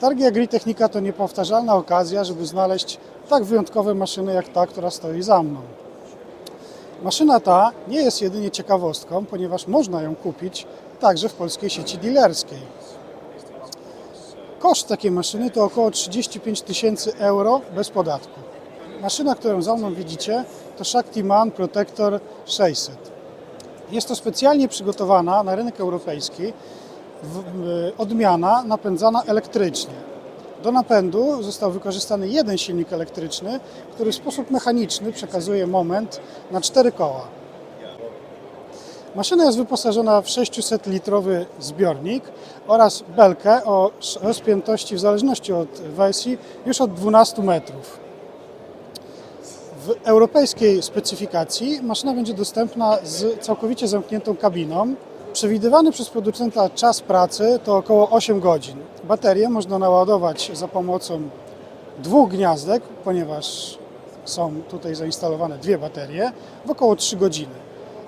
Targi Agritechnika to niepowtarzalna okazja, żeby znaleźć tak wyjątkowe maszyny jak ta, która stoi za mną. Maszyna ta nie jest jedynie ciekawostką, ponieważ można ją kupić także w polskiej sieci dealerskiej. Koszt takiej maszyny to około 35 tysięcy euro bez podatku. Maszyna, którą za mną widzicie, to Shaktiman Protector 600. Jest to specjalnie przygotowana na rynek europejski odmiana napędzana elektrycznie. Do napędu został wykorzystany jeden silnik elektryczny, który w sposób mechaniczny przekazuje moment na cztery koła. Maszyna jest wyposażona w 600-litrowy zbiornik oraz belkę o rozpiętości w zależności od wersji już od 12 metrów. W europejskiej specyfikacji maszyna będzie dostępna z całkowicie zamkniętą kabiną. Przewidywany przez producenta czas pracy to około 8 godzin. Baterię można naładować za pomocą dwóch gniazdek, ponieważ są tutaj zainstalowane dwie baterie, w około 3 godziny.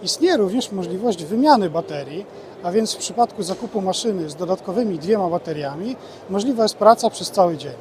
Istnieje również możliwość wymiany baterii, a więc w przypadku zakupu maszyny z dodatkowymi dwiema bateriami możliwa jest praca przez cały dzień.